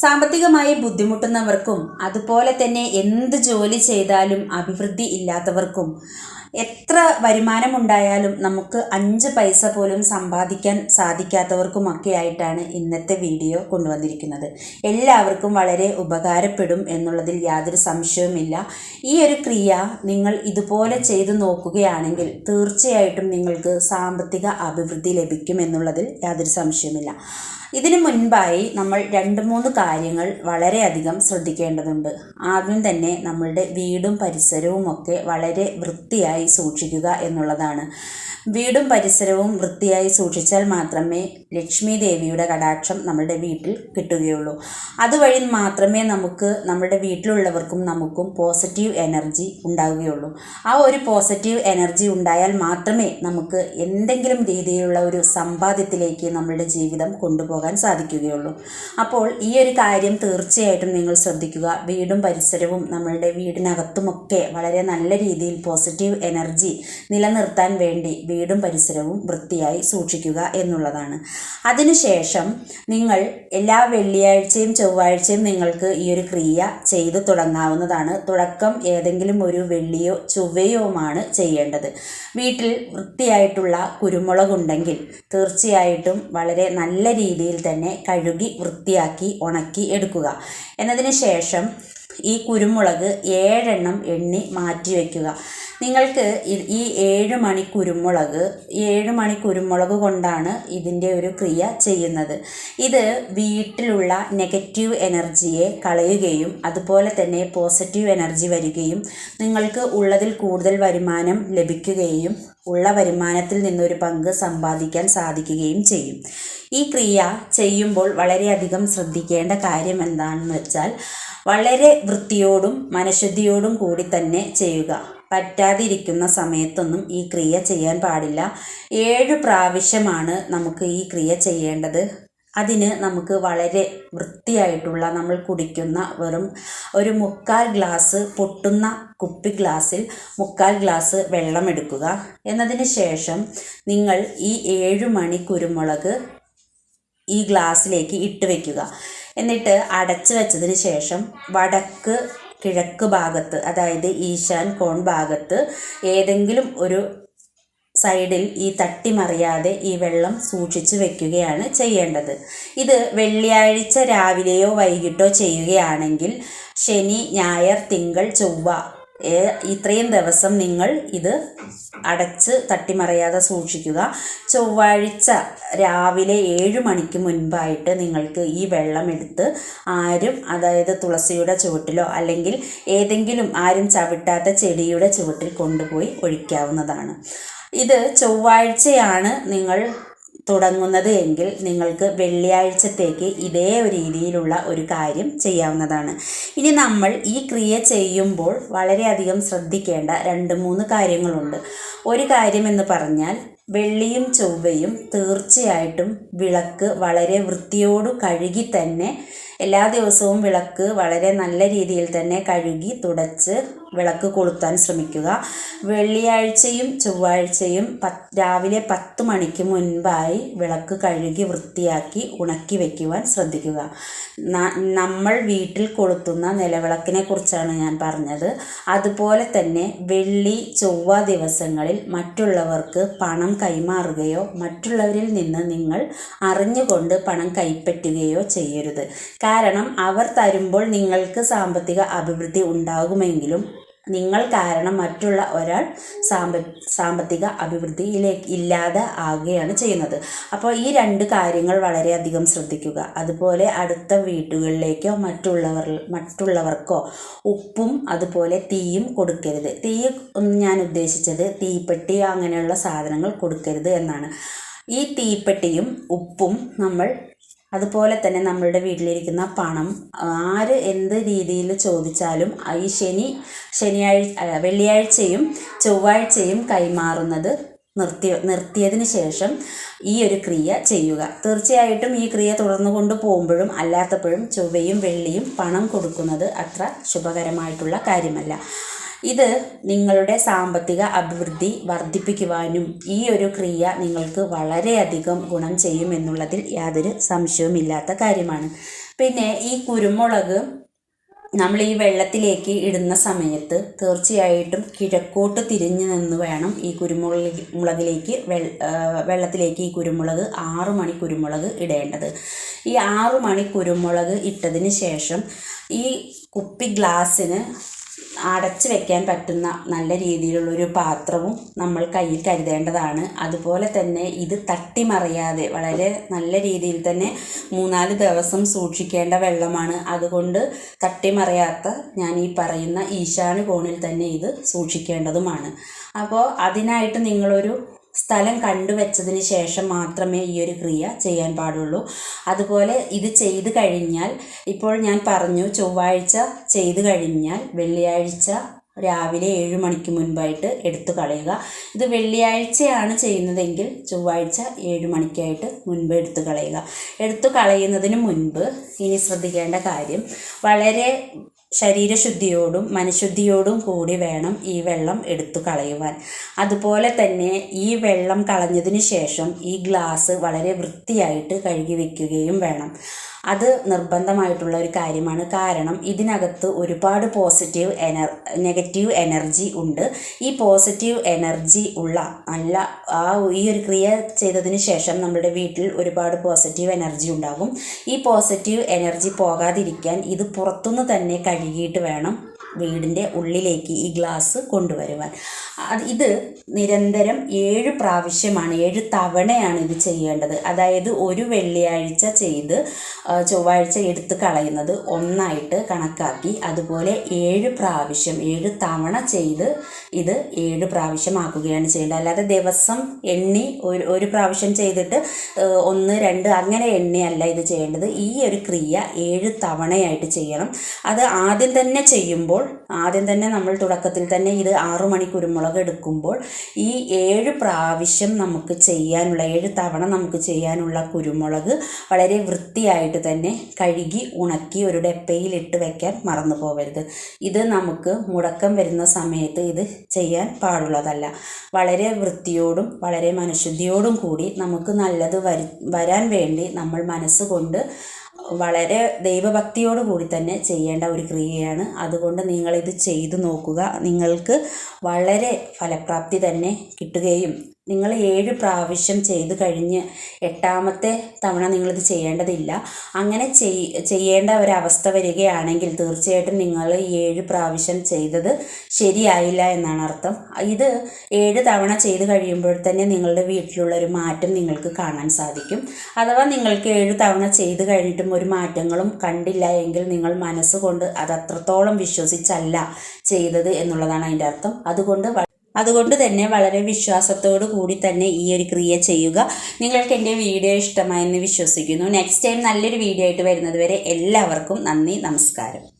സാമ്പത്തികമായി ബുദ്ധിമുട്ടുന്നവർക്കും അതുപോലെ തന്നെ എന്ത് ജോലി ചെയ്താലും അഭിവൃദ്ധി ഇല്ലാത്തവർക്കും എത്ര വരുമാനമുണ്ടായാലും നമുക്ക് അഞ്ച് പൈസ പോലും സമ്പാദിക്കാൻ സാധിക്കാത്തവർക്കുമൊക്കെ ആയിട്ടാണ് ഇന്നത്തെ വീഡിയോ കൊണ്ടുവന്നിരിക്കുന്നത്. എല്ലാവർക്കും വളരെ ഉപകാരപ്പെടും എന്നുള്ളതിൽ യാതൊരു സംശയവുമില്ല. ഈ ഒരു ക്രിയ നിങ്ങൾ ഇതുപോലെ ചെയ്തു നോക്കുകയാണെങ്കിൽ തീർച്ചയായിട്ടും നിങ്ങൾക്ക് സാമ്പത്തിക അഭിവൃദ്ധി ലഭിക്കും എന്നുള്ളതിൽ യാതൊരു സംശയവുമില്ല. ഇതിനു മുൻപായി നമ്മൾ രണ്ട് മൂന്ന് കാര്യങ്ങൾ വളരെയധികം ശ്രദ്ധിക്കേണ്ടതുണ്ട്. ആദ്യം തന്നെ നമ്മളുടെ വീടും പരിസരവും ഒക്കെ വളരെ വൃത്തിയായി സൂക്ഷിക്കുക എന്നുള്ളതാണ്. വീടും പരിസരവും വൃത്തിയായി സൂക്ഷിച്ചാൽ മാത്രമേ ലക്ഷ്മി ദേവിയുടെ കടാക്ഷം നമ്മുടെ വീട്ടിൽ കിട്ടുകയുള്ളൂ. അതുവഴി മാത്രമേ നമുക്ക് നമ്മുടെ വീട്ടിലുള്ളവർക്കും നമുക്കും പോസിറ്റീവ് എനർജി ഉണ്ടാവുകയുള്ളൂ. ആ ഒരു പോസിറ്റീവ് എനർജി ഉണ്ടായാൽ മാത്രമേ നമുക്ക് എന്തെങ്കിലും രീതിയിലുള്ള ഒരു സമ്പാദ്യത്തിലേക്ക് നമ്മളുടെ ജീവിതം കൊണ്ടുപോകാൻ സാധിക്കുകയുള്ളൂ. അപ്പോൾ ഈ ഒരു കാര്യം തീർച്ചയായിട്ടും നിങ്ങൾ ശ്രദ്ധിക്കുക. വീടും പരിസരവും നമ്മളുടെ വീടിനകത്തുമൊക്കെ വളരെ നല്ല രീതിയിൽ പോസിറ്റീവ് എനർജി നിലനിർത്താൻ വേണ്ടി വീടും പരിസരവും വൃത്തിയായി സൂക്ഷിക്കുക എന്നുള്ളതാണ്. അതിനുശേഷം നിങ്ങൾ എല്ലാ വെള്ളിയാഴ്ചയും ചൊവ്വാഴ്ചയും നിങ്ങൾക്ക് ഈ ഒരു ക്രിയ ചെയ്ത് തുടങ്ങാവുന്നതാണ്. തുടക്കം ഏതെങ്കിലും ഒരു വെള്ളിയോ ചൊവ്വയോമാണ് ചെയ്യേണ്ടത്. വീട്ടിൽ വൃത്തിയായിട്ടുള്ള കുരുമുളകുണ്ടെങ്കിൽ തീർച്ചയായിട്ടും വളരെ നല്ല രീതിയിൽ തന്നെ കഴുകി വൃത്തിയാക്കി ഉണക്കി എടുക്കുക. എന്നതിന് ശേഷം ഈ കുരുമുളക് ഏഴെണ്ണം എണ്ണി മാറ്റി വയ്ക്കുക നിങ്ങൾക്ക് ഈ ഏഴ് മണി കുരുമുളക് ഏഴ് മണി കുരുമുളക് കൊണ്ടാണ് ഇതിന്റെ ഒരു ക്രിയ ചെയ്യുന്നത്. ഇത് വീട്ടിലുള്ള നെഗറ്റീവ് എനർജിയെ കളയുകയും അതുപോലെ തന്നെ പോസിറ്റീവ് എനർജി വരികയും നിങ്ങൾക്ക് ഉള്ളതിൽ കൂടുതൽ വരുമാനം ലഭിക്കുകയും ഉള്ള വരുമാനത്തിൽ നിന്നൊരു പങ്ക് സമ്പാദിക്കാൻ സാധിക്കുകയും ചെയ്യും. ഈ ക്രിയ ചെയ്യുമ്പോൾ വളരെയധികം ശ്രദ്ധിക്കേണ്ട കാര്യം എന്താണെന്ന് വെച്ചാൽ വളരെ വൃത്തിയോടും മനഃശുദ്ധിയോടും കൂടി തന്നെ ചെയ്യുക. പറ്റാതിരിക്കുന്ന സമയത്തൊന്നും ഈ ക്രിയ ചെയ്യാൻ പാടില്ല. ഏഴ് പ്രാവശ്യമാണ് നമുക്ക് ഈ ക്രിയ ചെയ്യേണ്ടത്. അതിന് നമുക്ക് വളരെ വൃത്തിയായിട്ടുള്ള നമ്മൾ കുടിക്കുന്ന വെറും ഒരു മുക്കാൽ ഗ്ലാസ് പൊട്ടുന്ന കുപ്പി ഗ്ലാസ്സിൽ മുക്കാൽ ഗ്ലാസ് വെള്ളം എടുക്കുക. എന്നതിന് ശേഷം നിങ്ങൾ ഈ ഏഴ് മണി കുരുമുളക് ഈ ഗ്ലാസ്സിലേക്ക് ഇട്ട് വെക്കുക. എന്നിട്ട് അടച്ചു വെച്ചതിന് ശേഷം വടക്ക് കിഴക്ക് ഭാഗത്ത് അതായത് ഈശാൻ കോൺ ഭാഗത്ത് ഏതെങ്കിലും ഒരു സൈഡിൽ ഈ തട്ടിമറിയാതെ ഈ വെള്ളം സൂക്ഷിച്ചു വെക്കുകയാണ് ചെയ്യേണ്ടത്. ഇത് വെള്ളിയാഴ്ച രാവിലെയോ വൈകിട്ടോ ചെയ്യുകയാണെങ്കിൽ ശനി ഞായർ തിങ്കൾ ചൊവ്വ ഇത്രയും ദിവസം നിങ്ങൾ ഇത് അടച്ച് തട്ടിമറിയാതെ സൂക്ഷിക്കുക. ചൊവ്വാഴ്ച രാവിലെ ഏഴ് മണിക്ക് മുൻപായിട്ട് നിങ്ങൾക്ക് ഈ വെള്ളം എടുത്ത് ആരും അതായത് തുളസിയുടെ ചുവട്ടിലോ അല്ലെങ്കിൽ ഏതെങ്കിലും ആരും ചവിട്ടാത്ത ചെടിയുടെ ചുവട്ടിൽ കൊണ്ടുപോയി ഒഴിക്കാവുന്നതാണ്. ഇത് ചൊവ്വാഴ്ചയാണ് നിങ്ങൾ തുടങ്ങുന്നത് എങ്കിൽ നിങ്ങൾക്ക് വെള്ളിയാഴ്ചത്തേക്ക് ഇതേ രീതിയിലുള്ള ഒരു കാര്യം ചെയ്യാവുന്നതാണ്. ഇനി നമ്മൾ ഈ ക്രിയ ചെയ്യുമ്പോൾ വളരെയധികം ശ്രദ്ധിക്കേണ്ട രണ്ട് മൂന്ന് കാര്യങ്ങളുണ്ട്. ഒരു കാര്യം എന്ന് പറഞ്ഞാൽ വെള്ളിയും ചൊവ്വയും തീർച്ചയായിട്ടും വിളക്ക് വളരെ വൃത്തിയോടു കഴുകി തന്നെ എല്ലാ ദിവസവും വിളക്ക് വളരെ നല്ല രീതിയിൽ തന്നെ കഴുകി തുടച്ച് വിളക്ക് കൊളുത്താൻ ശ്രമിക്കുക. വെള്ളിയാഴ്ചയും ചൊവ്വാഴ്ചയും പത്ത് രാവിലെ പത്ത് മണിക്ക് മുൻപായി വിളക്ക് കഴുകി വൃത്തിയാക്കി ഉണക്കി വയ്ക്കുവാൻ ശ്രദ്ധിക്കുക. നമ്മൾ വീട്ടിൽ കൊളുത്തുന്ന നിലവിളക്കിനെ കുറിച്ചാണ് ഞാൻ പറഞ്ഞത്. അതുപോലെ തന്നെ വെള്ളി ചൊവ്വ ദിവസങ്ങളിൽ മറ്റുള്ളവർക്ക് പണം കൈമാറുകയോ മറ്റുള്ളവരിൽ നിന്ന് നിങ്ങൾ അറിഞ്ഞുകൊണ്ട് പണം കൈപ്പറ്റുകയോ ചെയ്യരുത്. കാരണം അവർ തരുമ്പോൾ നിങ്ങൾക്ക് സാമ്പത്തിക അഭിവൃദ്ധി ഉണ്ടാകുമെങ്കിലും നിങ്ങൾ കാരണം മറ്റുള്ള ഒരാൾ സാമ്പ സാമ്പത്തിക അഭിവൃദ്ധിയിലേക്ക് ഇല്ലാതെ ആകുകയാണ് ചെയ്യുന്നത്. അപ്പോൾ ഈ രണ്ട് കാര്യങ്ങൾ വളരെയധികം ശ്രദ്ധിക്കുക. അതുപോലെ അടുത്ത വീടുകളിലേക്കോ മറ്റുള്ളവർ മറ്റുള്ളവർക്കോ ഉപ്പും അതുപോലെ തീയും കൊടുക്കരുത്. തീ ഞാൻ ഉദ്ദേശിച്ചത് തീപ്പെട്ടി അങ്ങനെയുള്ള സാധനങ്ങൾ കൊടുക്കരുത് എന്നാണ്. ഈ തീപ്പെട്ടിയും ഉപ്പും നമ്മൾ അതുപോലെ തന്നെ നമ്മളുടെ വീട്ടിലിരിക്കുന്ന പണം ആര് എന്ത് രീതിയിൽ ചോദിച്ചാലും ഈ ശനി ശനിയാഴ്ച വെള്ളിയാഴ്ചയും ചൊവ്വാഴ്ചയും കൈമാറുന്നത് നിർത്തി നിർത്തിയതിന് ശേഷം ഈ ഒരു ക്രിയ ചെയ്യുക. തീർച്ചയായിട്ടും ഈ ക്രിയ തുടർന്നു കൊണ്ട് പോകുമ്പോഴും അല്ലാത്തപ്പോഴും ചൊവ്വയും വെള്ളിയും പണം കൊടുക്കുന്നത് അത്ര ശുഭകരമായിട്ടുള്ള കാര്യമല്ല. ഇത് നിങ്ങളുടെ സാമ്പത്തിക അഭിവൃദ്ധി വർദ്ധിപ്പിക്കുവാനും ഈ ഒരു ക്രിയ നിങ്ങൾക്ക് വളരെയധികം ഗുണം ചെയ്യുമെന്നുള്ളതിൽ യാതൊരു സംശയവുമില്ലാത്ത കാര്യമാണ്. പിന്നെ ഈ കുരുമുളക് നമ്മൾ ഈ വെള്ളത്തിലേക്ക് ഇടുന്ന സമയത്ത് തീർച്ചയായിട്ടും കിഴക്കോട്ട് തിരിഞ്ഞു നിന്ന് വേണം ഈ കുരുമുളക് മുളകിലേക്ക് വെള്ളത്തിലേക്ക് ഈ കുരുമുളക് ആറു മണി കുരുമുളക് ഇടേണ്ടത്. ഈ ആറു മണി കുരുമുളക് ഇട്ടതിന് ശേഷം ഈ കുപ്പി ഗ്ലാസ്സിന് അടച്ചു വെക്കാൻ പറ്റുന്ന നല്ല രീതിയിലുള്ളൊരു പാത്രവും നമ്മൾ കയ്യിൽ കരുതേണ്ടതാണ്. അതുപോലെ തന്നെ ഇത് തട്ടിമറിയാതെ വളരെ നല്ല രീതിയിൽ തന്നെ മൂന്നാൽ ദിവസം സൂക്ഷിക്കേണ്ട വെള്ളമാണ്. അതുകൊണ്ട് തട്ടിമറിയാത്ത ഞാൻ ഈ പറയുന്ന ഈശാന കോണിൽ തന്നെ ഇത് സൂക്ഷിക്കേണ്ടതുമാണ്. അപ്പോൾ അതിനായിട്ട് നിങ്ങളൊരു സ്ഥലം കണ്ടുവച്ചതിന് ശേഷം മാത്രമേ ഈ ഒരു ക്രിയ ചെയ്യാൻ പാടുള്ളൂ. അതുപോലെ ഇത് ചെയ്ത് കഴിഞ്ഞാൽ ഇപ്പോൾ ഞാൻ പറഞ്ഞു ചൊവ്വാഴ്ച ചെയ്ത് കഴിഞ്ഞാൽ വെള്ളിയാഴ്ച രാവിലെ ഏഴ് മണിക്ക് മുൻപായിട്ട് എടുത്തു കളയുക. ഇത് വെള്ളിയാഴ്ചയാണ് ചെയ്യുന്നതെങ്കിൽ ചൊവ്വാഴ്ച ഏഴ് മണിക്കായിട്ട് മുൻപ് എടുത്തു കളയുക. എടുത്തു കളയുന്നതിന് മുൻപ് ഇനി ശ്രദ്ധിക്കേണ്ട കാര്യം വളരെ ശരീരശുദ്ധിയോടും മനഃശുദ്ധിയോടും കൂടി വേണം ഈ വെള്ളം എടുത്തു കളയുവാൻ. അതുപോലെ തന്നെ ഈ വെള്ളം കളഞ്ഞതിന് ശേഷം ഈ ഗ്ലാസ് വളരെ വൃത്തിയായിട്ട് കഴുകി വെക്കുകയും വേണം. അത് നിർബന്ധമായിട്ടുള്ള ഒരു കാര്യമാണ്. കാരണം ഇതിനകത്ത് ഒരുപാട് പോസിറ്റീവ് എനർ നെഗറ്റീവ് എനർജി ഉണ്ട്. ഈ പോസിറ്റീവ് എനർജി ഉള്ള നല്ല ആ ഈ ഒരു ക്രിയ ചെയ്തതിന് ശേഷം നമ്മുടെ വീട്ടിൽ ഒരുപാട് പോസിറ്റീവ് എനർജി ഉണ്ടാകും. ഈ പോസിറ്റീവ് എനർജി പോകാതിരിക്കാൻ ഇത് പുറത്തുനിന്ന് തന്നെ കഴുകിയിട്ട് വേണം. വീടിന്റെ ഉള്ളിലേക്ക് ഈ ഗ്ലാസ് കൊണ്ടുവരുവാൻ. ഇത് നിരന്തരം ഏഴ് പ്രാവശ്യമാണ് ഏഴ് തവണയാണ് ഇത് ചെയ്യേണ്ടത്. അതായത് ഒരു വെള്ളിയാഴ്ച ചെയ്ത് ചൊവ്വാഴ്ച എടുത്ത് കളയുന്നത് ഒന്നായിട്ട് കണക്കാക്കി അതുപോലെ ഏഴ് പ്രാവശ്യം ഏഴ് തവണ ചെയ്ത് ഇത് ഏഴ് പ്രാവശ്യമാക്കുകയാണ് ചെയ്യേണ്ടത്. അല്ലാതെ ദിവസം എണ്ണി ഒരു ഒരു പ്രാവശ്യം ചെയ്തിട്ട് ഒന്ന് രണ്ട് അങ്ങനെ എണ്ണിയല്ല ഇത് ചെയ്യേണ്ടത്. ഈ ഒരു ക്രിയ ഏഴ് തവണയായിട്ട് ചെയ്യണം. അത് ആദ്യം തന്നെ ചെയ്യുമ്പോൾ ആദ്യം തന്നെ നമ്മൾ തുടക്കത്തിൽ തന്നെ ഇത് ആറു മണി കുരുമുളക് എടുക്കുമ്പോൾ ഈ ഏഴ് പ്രാവശ്യം നമുക്ക് ചെയ്യാനുള്ള ഏഴ് തവണ നമുക്ക് ചെയ്യാനുള്ള കുരുമുളക് വളരെ വൃത്തിയായിട്ട് തന്നെ കഴുകി ഉണക്കി ഒരു ഡെപ്പയിലിട്ട് വെക്കാൻ മറന്നു പോകരുത്. ഇത് നമുക്ക് മുടക്കം വരുന്ന സമയത്ത് ഇത് ചെയ്യാൻ പാടുള്ളതല്ല. വളരെ വൃത്തിയോടും വളരെ മനഃശുദ്ധിയോടും കൂടി നമുക്ക് നല്ലത് വരി വരാൻ വേണ്ടി നമ്മൾ മനസ്സുകൊണ്ട് വളരെ ദൈവഭക്തിയോട് കൂടി തന്നെ ചെയ്യേണ്ട ഒരു ക്രിയയാണ്. അതുകൊണ്ട് നിങ്ങളിത് ചെയ്തു നോക്കുക. നിങ്ങൾക്ക് വളരെ ഫലപ്രാപ്തി തന്നെ കിട്ടുകയും നിങ്ങൾ ഏഴ് പ്രാവശ്യം ചെയ്തു കഴിഞ്ഞ് എട്ടാമത്തെ തവണ നിങ്ങളിത് ചെയ്യേണ്ടതില്ല. അങ്ങനെ ചെയ്യേണ്ട ഒരവസ്ഥ വരികയാണെങ്കിൽ തീർച്ചയായിട്ടും നിങ്ങൾ ഏഴ് പ്രാവശ്യം ചെയ്തത് ശരിയായില്ല എന്നാണ് അർത്ഥം. ഇത് ഏഴ് തവണ ചെയ്ത് കഴിയുമ്പോൾ തന്നെ നിങ്ങളുടെ വീട്ടിലുള്ള ഒരു മാറ്റം നിങ്ങൾക്ക് കാണാൻ സാധിക്കും. അഥവാ നിങ്ങൾക്ക് ഏഴ് തവണ ചെയ്ത് കഴിഞ്ഞിട്ടും ഒരു മാറ്റങ്ങളും കണ്ടില്ല എങ്കിൽ നിങ്ങൾ മനസ്സുകൊണ്ട് അത് അത്രത്തോളം വിശ്വസിച്ചല്ല ചെയ്തത് എന്നുള്ളതാണ് അതിന്റെ അർത്ഥം. അതുകൊണ്ട് അതുകൊണ്ട് തന്നെ വളരെ വിശ്വാസത്തോടു കൂടി തന്നെ ഈ ഒരു ക്രിയ ചെയ്യുക. നിങ്ങൾക്ക് എന്റെ വീഡിയോ ഇഷ്ടമായെന്ന് വിശ്വസിക്കുന്നു. നെക്സ്റ്റ് ടൈം നല്ലൊരു വീഡിയോ ആയിട്ട് വരുന്നത് വരെ എല്ലാവർക്കും നന്ദി നമസ്കാരം.